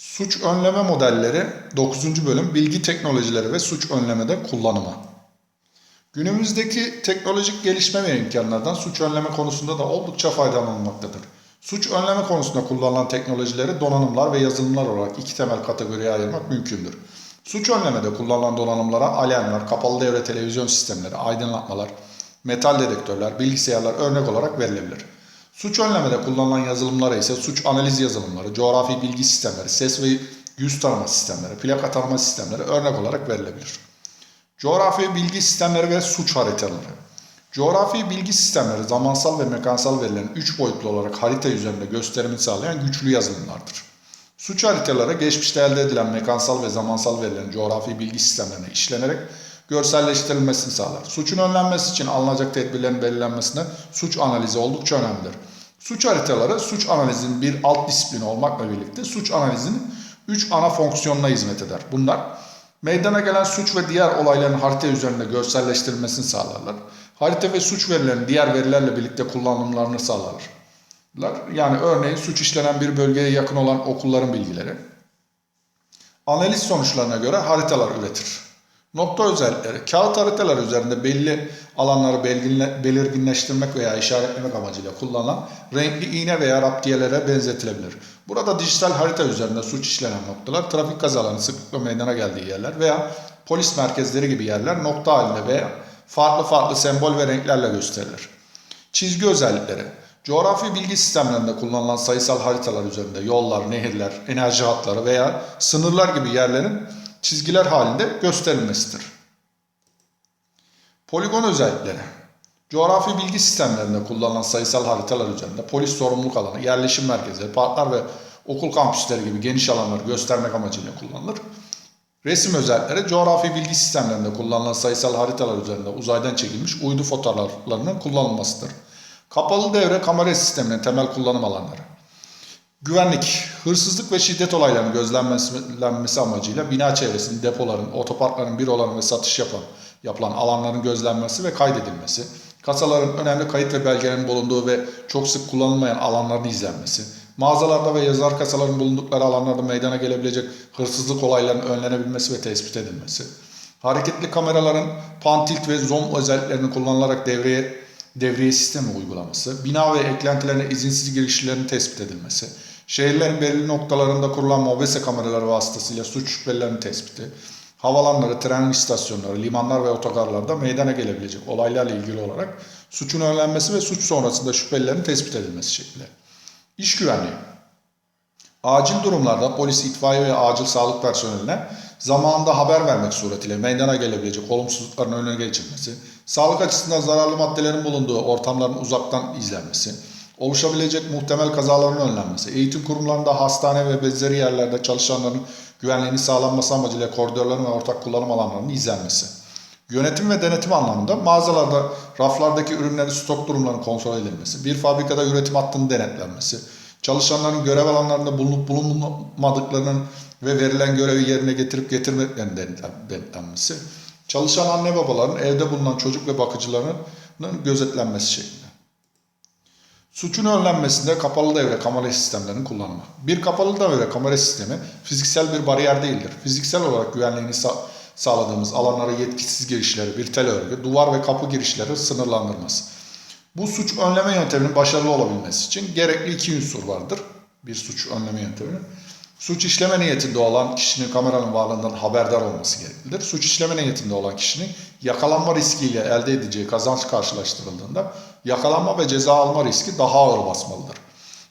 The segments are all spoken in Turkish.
Suç önleme modelleri 9. bölüm bilgi teknolojileri ve suç önlemede kullanımı. Günümüzdeki teknolojik gelişme ve imkanlardan suç önleme konusunda da oldukça faydalanılmaktadır. Suç önleme konusunda kullanılan teknolojileri donanımlar ve yazılımlar olarak iki temel kategoriye ayırmak mümkündür. Suç önlemede kullanılan donanımlara alarmlar, kapalı devre televizyon sistemleri, aydınlatmalar, metal dedektörler, bilgisayarlar örnek olarak verilebilir. Suç önlemede kullanılan yazılımlara ise suç analiz yazılımları, coğrafi bilgi sistemleri, ses ve yüz tanıma sistemleri, plaka tanıma sistemleri örnek olarak verilebilir. Coğrafi bilgi sistemleri ve suç haritaları. Coğrafi bilgi sistemleri zamansal ve mekansal verilerin 3 boyutlu olarak harita üzerinde gösterimini sağlayan güçlü yazılımlardır. Suç haritaları geçmişte elde edilen mekansal ve zamansal verilerin coğrafi bilgi sistemlerine işlenerek görselleştirilmesini sağlar. Suçun önlenmesi için alınacak tedbirlerin belirlenmesine suç analizi oldukça önemlidir. Suç haritaları suç analizinin bir alt disiplini olmakla birlikte suç analizinin 3 ana fonksiyonuna hizmet eder. Bunlar meydana gelen suç ve diğer olayların harita üzerinde görselleştirilmesini sağlarlar. Harita ve suç verilerinin diğer verilerle birlikte kullanımlarını sağlarlar. Yani örneğin suç işlenen bir bölgeye yakın olan okulların bilgileri. Analiz sonuçlarına göre haritalar üretir. Nokta özellikleri, kağıt haritalar üzerinde belli alanları belirginleştirmek veya işaretlemek amacıyla kullanılan renkli iğne veya raptiyelere benzetilebilir. Burada dijital harita üzerinde suç işlenen noktalar, trafik kazalarının sıklıkla meydana geldiği yerler veya polis merkezleri gibi yerler nokta halinde veya farklı farklı sembol ve renklerle gösterilir. Çizgi özellikleri. Coğrafi bilgi sistemlerinde kullanılan sayısal haritalar üzerinde yollar, nehirler, enerji hatları veya sınırlar gibi yerlerin çizgiler halinde gösterilmesidir. Poligon özellikleri. Coğrafi bilgi sistemlerinde kullanılan sayısal haritalar üzerinde polis sorumluluk alanı, yerleşim merkezleri, parklar ve okul kampüsleri gibi geniş alanları göstermek amacıyla kullanılır. Resim özellikleri coğrafi bilgi sistemlerinde kullanılan sayısal haritalar üzerinde uzaydan çekilmiş uydu fotoğraflarının kullanılmasıdır. Kapalı devre kamera sisteminin temel kullanım alanları. Güvenlik, hırsızlık ve şiddet olaylarının gözlenmesi amacıyla bina çevresinin, depoların, otoparkların, büroların ve satış yapan, yapılan alanların gözlenmesi ve kaydedilmesi, kasaların önemli kayıt ve belgelerin bulunduğu ve çok sık kullanılmayan alanların izlenmesi, mağazalarda ve yazar kasaların bulundukları alanlarda meydana gelebilecek hırsızlık olaylarının önlenebilmesi ve tespit edilmesi, hareketli kameraların pan tilt ve zoom özelliklerini kullanılarak devreye devriye sistemi uygulaması, bina ve eklentilerine izinsiz girişlerin tespit edilmesi, şehirlerin belirli noktalarında kurulan mobese kameraları vasıtasıyla suç şüphelilerinin tespiti, havalanları, tren istasyonları, limanlar ve otogarlarda meydana gelebilecek olaylarla ilgili olarak suçun önlenmesi ve suç sonrasında şüphelilerin tespit edilmesi şekli. İş güvenliği. Acil durumlarda polis, itfaiye ve acil sağlık personeline zamanında haber vermek suretiyle meydana gelebilecek olumsuzlukların önüne geçilmesi, sağlık açısından zararlı maddelerin bulunduğu ortamların uzaktan izlenmesi, oluşabilecek muhtemel kazaların önlenmesi, eğitim kurumlarında hastane ve benzeri yerlerde çalışanların güvenliğini sağlanması amacıyla koridorların ve ortak kullanım alanlarının izlenmesi. Yönetim ve denetim anlamında mağazalarda raflardaki ürünlerin stok durumlarının kontrol edilmesi, bir fabrikada üretim hattının denetlenmesi, çalışanların görev alanlarında bulunup bulunmadıklarının ve verilen görevi yerine getirip getirmediklerinin denetlenmesi, çalışan anne babaların evde bulunan çocuk ve bakıcılarının gözetlenmesi şeklinde. Suçun önlenmesinde kapalı devre kamera sistemlerinin kullanımı. Bir kapalı devre kamera sistemi fiziksel bir bariyer değildir. Fiziksel olarak güvenliğini sa- sağladığımız alanlara yetkisiz girişleri, bir tel örgü, duvar ve kapı girişleri sınırlandırması. Bu suç önleme yönteminin başarılı olabilmesi için gerekli iki unsur vardır. Bir suç önleme yönteminin. Suç işleme niyetinde olan kişinin kameranın varlığından haberdar olması gereklidir. Suç işleme niyetinde olan kişinin yakalanma riskiyle elde edeceği kazanç karşılaştırıldığında yakalanma ve ceza alma riski daha ağır basmalıdır.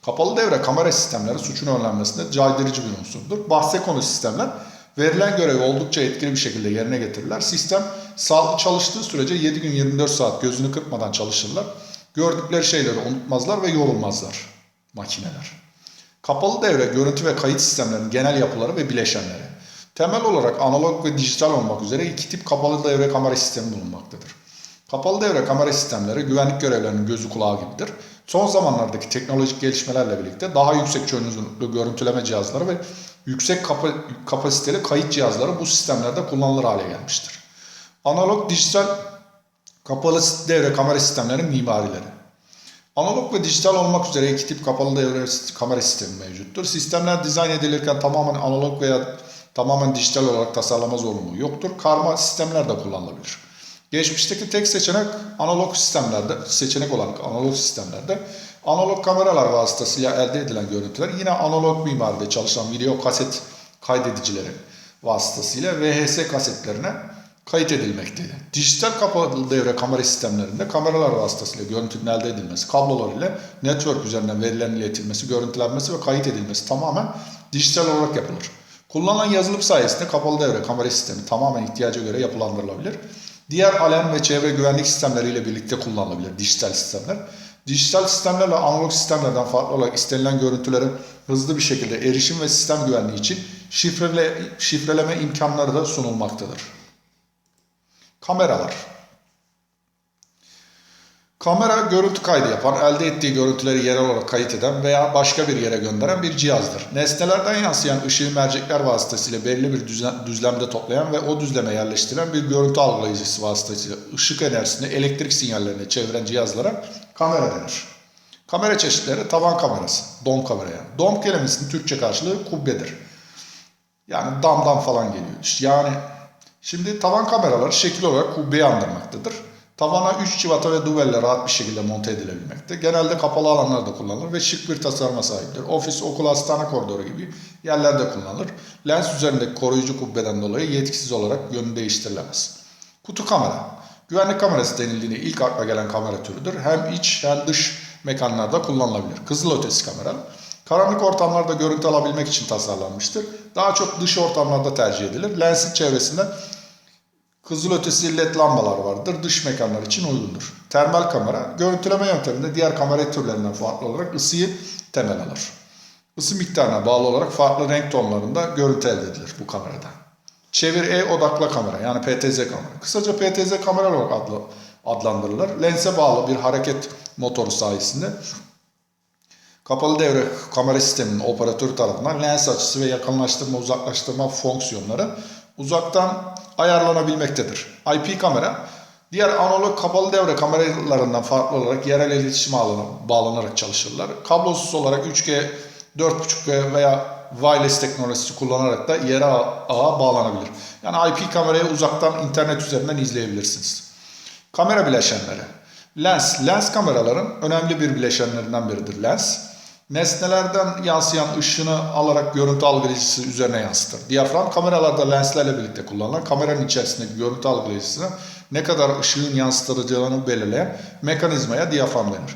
Kapalı devre kamera sistemleri suçun önlenmesinde caydırıcı bir unsurdur. Bahse konu sistemler verilen görevi oldukça etkili bir şekilde yerine getirirler. Sistem sağlıklı çalıştığı sürece 7 gün 24 saat gözünü kırpmadan çalışırlar. Gördükleri şeyleri unutmazlar ve yorulmazlar makineler. Kapalı devre görüntü ve kayıt sistemlerinin genel yapıları ve bileşenleri. Temel olarak analog ve dijital olmak üzere iki tip kapalı devre kamera sistemi bulunmaktadır. Kapalı devre kamera sistemleri güvenlik görevlerinin gözü kulağı gibidir. Son zamanlardaki teknolojik gelişmelerle birlikte daha yüksek çözünürlüklü görüntüleme cihazları ve yüksek kapa- kapasiteli kayıt cihazları bu sistemlerde kullanılır hale gelmiştir. Analog dijital kapalı devre kamera sistemlerinin mimarileri. Analog ve dijital olmak üzere iki tip kapalı devre kamera sistemi mevcuttur. Sistemler dizayn edilirken tamamen analog veya tamamen dijital olarak tasarlama zorunluluğu yoktur. Karma sistemler de kullanılabilir. Geçmişteki tek seçenek analog sistemlerde, seçenek olan analog sistemlerde analog kameralar vasıtasıyla elde edilen görüntüler yine analog mimaride çalışan video kaset kaydedicileri vasıtasıyla VHS kasetlerine kayıt edilmekteydi. Dijital kapalı devre kamera sistemlerinde kameralar vasıtasıyla görüntünün elde edilmesi, kablolar ile network üzerinden verilerin iletilmesi, görüntülenmesi ve kayıt edilmesi tamamen dijital olarak yapılır. Kullanılan yazılım sayesinde kapalı devre kamera sistemi tamamen ihtiyaca göre yapılandırılabilir. Diğer alarm ve çevre güvenlik sistemleriyle birlikte kullanılabilir dijital sistemler. Dijital sistemlerle analog sistemlerden farklı olarak istenilen görüntülere hızlı bir şekilde erişim ve sistem güvenliği için şifrele, şifreleme imkanları da sunulmaktadır. Kameralar. Kamera görüntü kaydı yapan, elde ettiği görüntüleri yerel olarak kayıt eden veya başka bir yere gönderen bir cihazdır. Nesnelerden yansıyan ışığı mercekler vasıtasıyla belli bir düzlem- düzlemde toplayan ve o düzleme yerleştiren bir görüntü algılayıcısı vasıtasıyla ışık enerjisini elektrik sinyallerine çeviren cihazlara kamera denir. Kamera çeşitleri tavan kamerası, dom kamera yani. Dom kelimesinin Türkçe karşılığı kubbedir. Yani damdan falan geliyor. Yani şimdi tavan kameraları şekil olarak kubbeyi andırmaktadır. Tavana 3 çivata ve duvelle rahat bir şekilde monte edilebilmekte. Genelde kapalı alanlarda kullanılır ve şık bir tasarıma sahiptir. Ofis, okul, hastane koridoru gibi yerlerde kullanılır. Lens üzerindeki koruyucu kubbeden dolayı yetkisiz olarak yönü değiştirilemez. Kutu kamera. Güvenlik kamerası denildiğinde ilk akla gelen kamera türüdür. Hem iç hem dış mekanlarda kullanılabilir. Kızılötesi kamera. Karanlık ortamlarda görüntü alabilmek için tasarlanmıştır. Daha çok dış ortamlarda tercih edilir. Lensin çevresinde kızılötesi led lambalar vardır. Dış mekanlar için uygundur. Termal kamera, görüntüleme yönteminde diğer kamera türlerinden farklı olarak ısıyı temel alır. Isı miktarına bağlı olarak farklı renk tonlarında görüntü elde edilir bu kamerada. Çevir E odaklı kamera yani PTZ kamera. Kısaca PTZ kamera olarak adlandırılır. Lense bağlı bir hareket motoru sayesinde kapalı devre kamera sisteminin operatörü tarafından lens açısı ve yakınlaştırma uzaklaştırma fonksiyonları uzaktan ayarlanabilmektedir. IP kamera diğer analog kapalı devre kameralarından farklı olarak yerel iletişim ağına bağlanarak çalışırlar. Kablosuz olarak 3G, 4.5G veya wireless teknolojisi kullanarak da yere ağa bağlanabilir. Yani IP kamerayı uzaktan internet üzerinden izleyebilirsiniz. Kamera bileşenleri. Lens. Lens kameraların önemli bir bileşenlerinden biridir lens. Nesnelerden yansıyan ışını alarak görüntü algılayıcısı üzerine yansıtır. Diyafram kameralarda lenslerle birlikte kullanılan kameranın içerisindeki görüntü algılayıcısına ne kadar ışığın yansıtılacağını belirleyen mekanizmaya diyafram denir.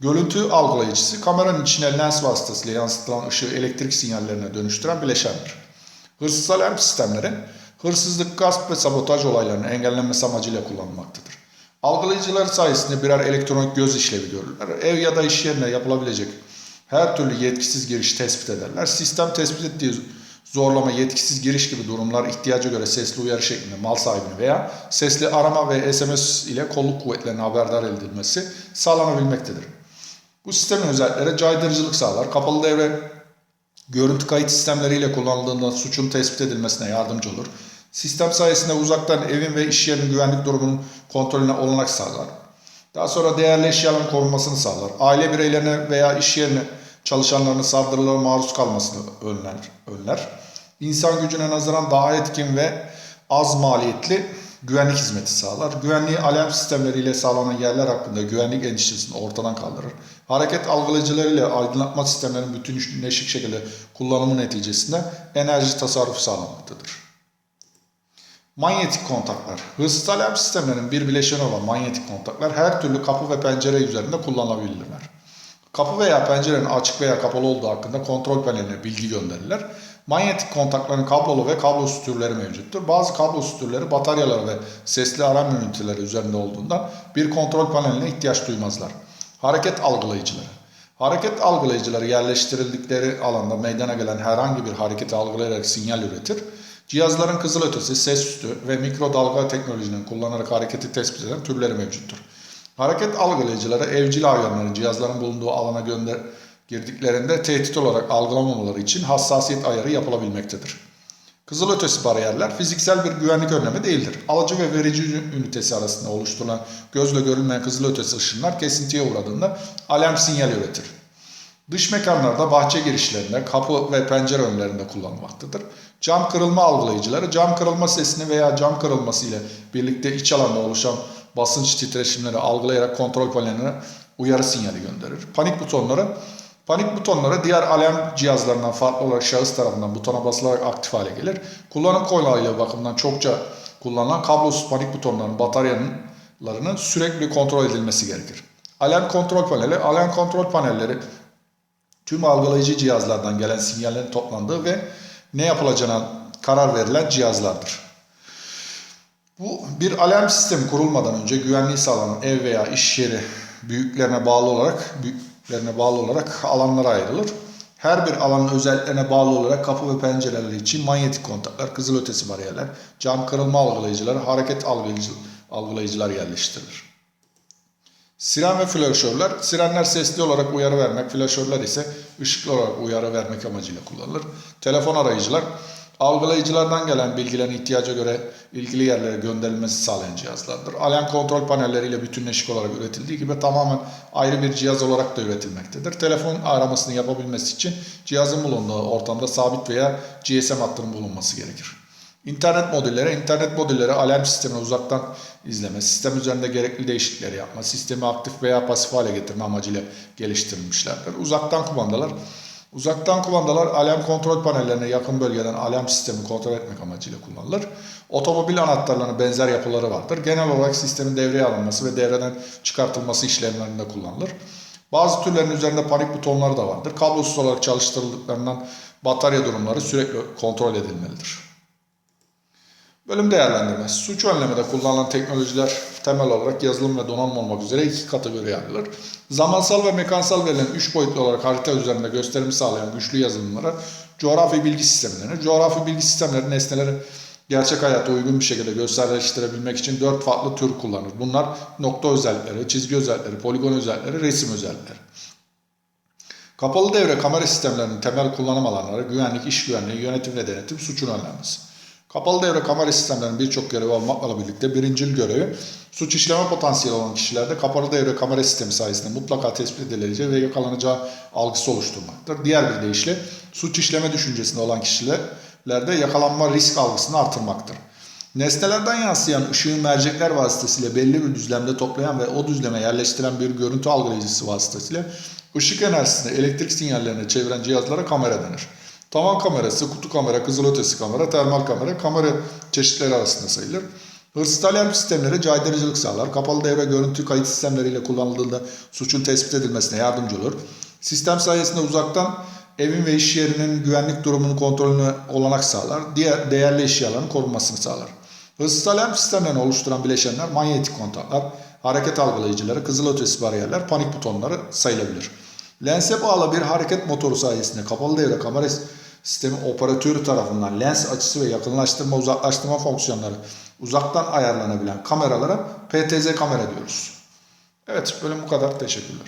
Görüntü algılayıcısı kameranın içine lens vasıtasıyla yansıtılan ışığı elektrik sinyallerine dönüştüren bileşendir. Hırsız alarm sistemleri hırsızlık, gasp ve sabotaj olaylarının engellenmesi amacıyla kullanılmaktadır. Algılayıcılar sayesinde birer elektronik göz işlevi görürler. Ev ya da iş yerine yapılabilecek her türlü yetkisiz giriş tespit ederler. Sistem tespit ettiği zorlama, yetkisiz giriş gibi durumlar ihtiyaca göre sesli uyarı şeklinde mal sahibine veya sesli arama ve SMS ile kolluk kuvvetlerine haberdar edilmesi sağlanabilmektedir. Bu sistemin özellikleri caydırıcılık sağlar. Kapalı devre görüntü kayıt sistemleriyle kullanıldığında suçun tespit edilmesine yardımcı olur. Sistem sayesinde uzaktan evin ve iş yerinin güvenlik durumunun kontrolüne olanak sağlar. Daha sonra değerli eşyaların korunmasını sağlar. Aile bireylerine veya iş yerine çalışanlarının saldırılara maruz kalmasını önler. önler. İnsan gücüne nazaran daha etkin ve az maliyetli güvenlik hizmeti sağlar. Güvenliği alarm sistemleriyle sağlanan yerler hakkında güvenlik endişesini ortadan kaldırır. Hareket algılayıcılarıyla aydınlatma sistemlerinin bütünleşik şekilde kullanımı neticesinde enerji tasarrufu sağlanmaktadır. Manyetik kontaklar. Hırsız alarm sistemlerinin bir bileşeni olan manyetik kontaklar her türlü kapı ve pencere üzerinde kullanılabilirler. Kapı veya pencerenin açık veya kapalı olduğu hakkında kontrol paneline bilgi gönderirler. Manyetik kontakların kablolu ve kablosuz türleri mevcuttur. Bazı kablosuz türleri bataryaları ve sesli alarm üniteleri üzerinde olduğunda bir kontrol paneline ihtiyaç duymazlar. Hareket algılayıcıları. Hareket algılayıcıları yerleştirildikleri alanda meydana gelen herhangi bir hareketi algılayarak sinyal üretir. Cihazların kızılötesi, ses üstü ve mikrodalga teknolojinin kullanarak hareketi tespit eden türleri mevcuttur. Hareket algılayıcıları evcil hayvanların cihazların bulunduğu alana gönder girdiklerinde tehdit olarak algılamamaları için hassasiyet ayarı yapılabilmektedir. Kızılötesi bariyerler fiziksel bir güvenlik önlemi değildir. Alıcı ve verici ünitesi arasında oluşturulan gözle görülmeyen kızılötesi ışınlar kesintiye uğradığında alarm sinyali üretir. Dış mekanlarda bahçe girişlerinde, kapı ve pencere önlerinde kullanılmaktadır. Cam kırılma algılayıcıları cam kırılma sesini veya cam kırılması ile birlikte iç alanda oluşan basınç titreşimleri algılayarak kontrol paneline uyarı sinyali gönderir. Panik butonları Panik butonları diğer alarm cihazlarından farklı olarak şahıs tarafından butona basılarak aktif hale gelir. Kullanım kolaylığı bakımından çokça kullanılan kablosuz panik butonlarının bataryalarının sürekli kontrol edilmesi gerekir. Alarm kontrol paneli, alarm kontrol panelleri tüm algılayıcı cihazlardan gelen sinyallerin toplandığı ve ne yapılacağına karar verilen cihazlardır. Bu bir alarm sistemi kurulmadan önce güvenliği sağlanan ev veya iş yeri büyüklerine bağlı olarak büyüklerine bağlı olarak alanlara ayrılır. Her bir alanın özelliklerine bağlı olarak kapı ve pencereler için manyetik kontaklar, kızılötesi bariyerler, cam kırılma algılayıcıları, hareket algılayıcı, algılayıcılar yerleştirilir. Siren ve flaşörler, sirenler sesli olarak uyarı vermek, flaşörler ise ışıklı olarak uyarı vermek amacıyla kullanılır. Telefon arayıcılar, algılayıcılardan gelen bilgilerin ihtiyaca göre ilgili yerlere gönderilmesi sağlayan cihazlardır. Alarm kontrol panelleriyle bütünleşik olarak üretildiği gibi tamamen ayrı bir cihaz olarak da üretilmektedir. Telefon aramasını yapabilmesi için cihazın bulunduğu ortamda sabit veya GSM hattının bulunması gerekir. İnternet modülleri, internet modülleri alarm sistemini uzaktan izleme, sistem üzerinde gerekli değişiklikleri yapma, sistemi aktif veya pasif hale getirme amacıyla geliştirilmişlerdir. Uzaktan kumandalar, uzaktan kumandalar alarm kontrol panellerine yakın bölgeden alarm sistemi kontrol etmek amacıyla kullanılır. Otomobil anahtarlarının benzer yapıları vardır. Genel olarak sistemin devreye alınması ve devreden çıkartılması işlemlerinde kullanılır. Bazı türlerin üzerinde panik butonları da vardır. Kablosuz olarak çalıştırıldıklarından batarya durumları sürekli kontrol edilmelidir. Bölüm değerlendirmesi. Suç önlemede kullanılan teknolojiler temel olarak yazılım ve donanım olmak üzere iki kategoriye ayrılır. Zamansal ve mekansal verilen üç boyutlu olarak harita üzerinde gösterimi sağlayan güçlü yazılımlara coğrafi bilgi sistemleri, coğrafi bilgi sistemleri nesneleri gerçek hayata uygun bir şekilde gösterleştirebilmek için dört farklı tür kullanır. Bunlar nokta özellikleri, çizgi özellikleri, poligon özellikleri, resim özellikleri. Kapalı devre kamera sistemlerinin temel kullanım alanları güvenlik, iş güvenliği, yönetim ve denetim, suçun önlenmesi. Kapalı devre kamera sistemlerinin birçok görevi olmakla birlikte birincil görevi suç işleme potansiyeli olan kişilerde kapalı devre kamera sistemi sayesinde mutlaka tespit edileceği ve yakalanacağı algısı oluşturmaktır. Diğer bir deyişle suç işleme düşüncesinde olan kişilerde yakalanma risk algısını artırmaktır. Nesnelerden yansıyan ışığı mercekler vasıtasıyla belli bir düzlemde toplayan ve o düzleme yerleştiren bir görüntü algılayıcısı vasıtasıyla ışık enerjisini elektrik sinyallerine çeviren cihazlara kamera denir. Tavan kamerası, kutu kamera, kızılötesi kamera, termal kamera kamera çeşitleri arasında sayılır. Hırsız alarm sistemleri caydırıcılık sağlar. Kapalı devre görüntü kayıt sistemleriyle kullanıldığında suçun tespit edilmesine yardımcı olur. Sistem sayesinde uzaktan evin ve iş yerinin güvenlik durumunu kontrolünü olanak sağlar. Diğer değerli eşyaların korunmasını sağlar. Hırsız alarm sistemlerini oluşturan bileşenler manyetik kontaklar, hareket algılayıcıları, kızılötesi bariyerler, panik butonları sayılabilir. Lense bağlı bir hareket motoru sayesinde kapalı devre kamera sistemi operatörü tarafından lens açısı ve yakınlaştırma uzaklaştırma fonksiyonları uzaktan ayarlanabilen kameralara PTZ kamera diyoruz. Evet bölüm bu kadar. Teşekkürler.